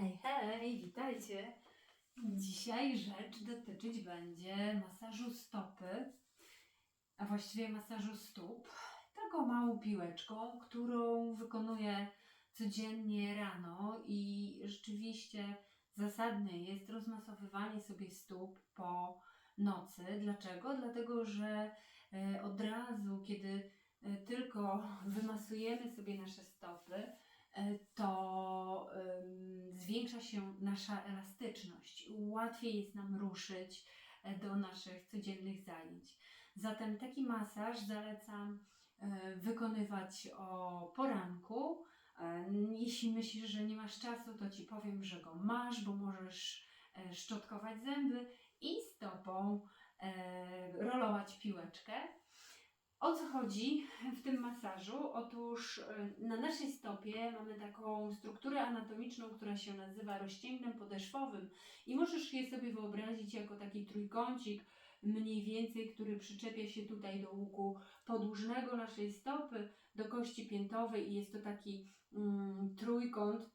Hej, hej, witajcie. Dzisiaj rzecz dotyczyć będzie masażu stopy, a właściwie masażu stóp. Taką małą piłeczką, którą wykonuję codziennie rano i rzeczywiście zasadne jest rozmasowywanie sobie stóp po nocy. Dlaczego? Dlatego, że e, od razu, kiedy e, tylko wymasujemy sobie nasze stopy, e, to zwiększa się nasza elastyczność. Łatwiej jest nam ruszyć e, do naszych codziennych zajęć. Zatem taki masaż zalecam e, wykonywać o poranku. E, Jeśli myślisz, że nie masz czasu, to ci powiem, że go masz, bo możesz szczotkować zęby i stopą rolować piłeczkę. O co chodzi w tym masażu? Otóż e, na naszej stopie mamy taką strukturę anatomiczną, która się nazywa rozcięgnem podeszwowym i możesz je sobie wyobrazić jako taki trójkącik mniej więcej, który przyczepia się tutaj do łuku podłużnego naszej stopy, do kości piętowej i jest to taki mm, trójkąt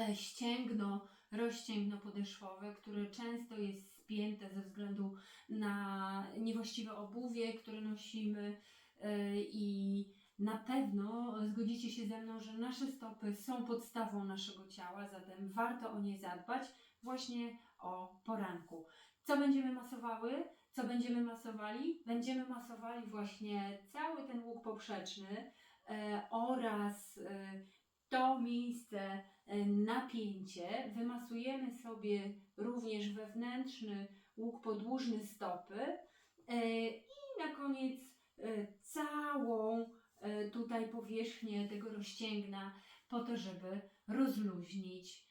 e, ścięgno, rozcięgno podeszwowe, które często jest spięte ze względu na niewłaściwe obuwie, które nosimy e, i na pewno zgodzicie się ze mną, że nasze stopy są podstawą naszego ciała, zatem warto o nie zadbać właśnie o poranku. Co będziemy masowały? Co będziemy masowali? Będziemy masowali właśnie cały ten łuk poprzeczny e, oraz e, to miejsce e, napięcie. Wymasujemy sobie również wewnętrzny łuk podłużny stopy e, i na koniec e, całą tutaj powierzchnię tego rozcięgna po to, żeby rozluźnić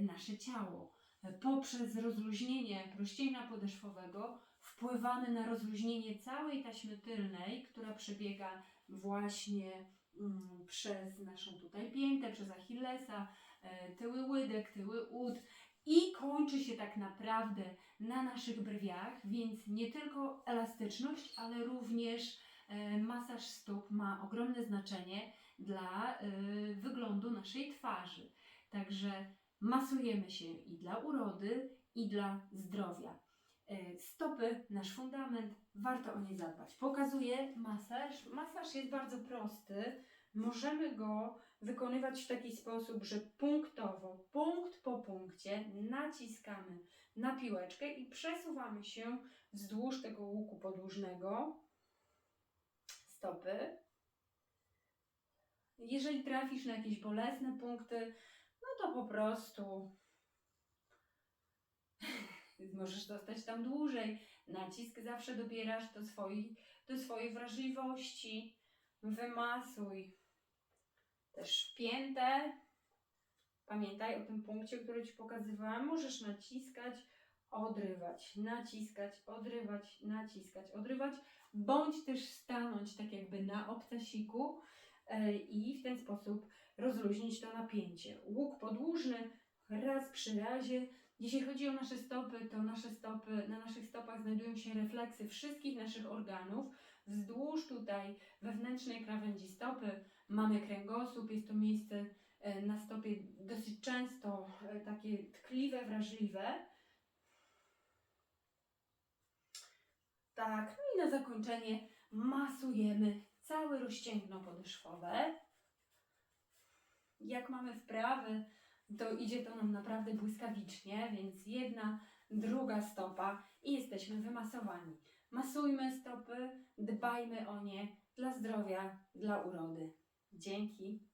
nasze ciało. Poprzez rozluźnienie rozcięgna podeszwowego wpływamy na rozluźnienie całej taśmy tylnej, która przebiega właśnie przez naszą tutaj piętę, przez Achillesa, e, tyły łydek, tyły ud i kończy się tak naprawdę na naszych brwiach, więc nie tylko elastyczność, ale również e, masaż stóp ma ogromne znaczenie dla e, wyglądu naszej twarzy. Także masujemy się i dla urody, i dla zdrowia. E, Stopy, nasz fundament, warto o nie zadbać. Pokazuję masaż. Masaż jest bardzo prosty. Możemy go wykonywać w taki sposób, że punktowo, punkt po punkcie naciskamy na piłeczkę i przesuwamy się wzdłuż tego łuku podłużnego stopy. Jeżeli trafisz na jakieś bolesne punkty, no to po prostu możesz zostać tam dłużej. Nacisk zawsze dobierasz do swojej, do swojej wrażliwości. Wymasuj też piętę. Pamiętaj o tym punkcie, który Ci pokazywałam. Możesz naciskać, odrywać, naciskać, odrywać, naciskać, odrywać, bądź też stanąć tak jakby na obcasiku e, i w ten sposób rozluźnić to napięcie. Łuk podłużny, raz przy razie. Jeśli chodzi o nasze stopy, to nasze stopy, na naszych stopach znajdują się refleksy wszystkich naszych organów. Wzdłuż tutaj wewnętrznej krawędzi stopy mamy kręgosłup, jest to miejsce e, na stopie dosyć często e, takie tkliwe, wrażliwe. Tak, no i na zakończenie masujemy całe rozcięgno podeszwowe. Jak mamy wprawy, to idzie to nam naprawdę błyskawicznie, więc jedna, druga stopa i jesteśmy wymasowani. Masujmy stopy, dbajmy o nie dla zdrowia, dla urody. Dzięki.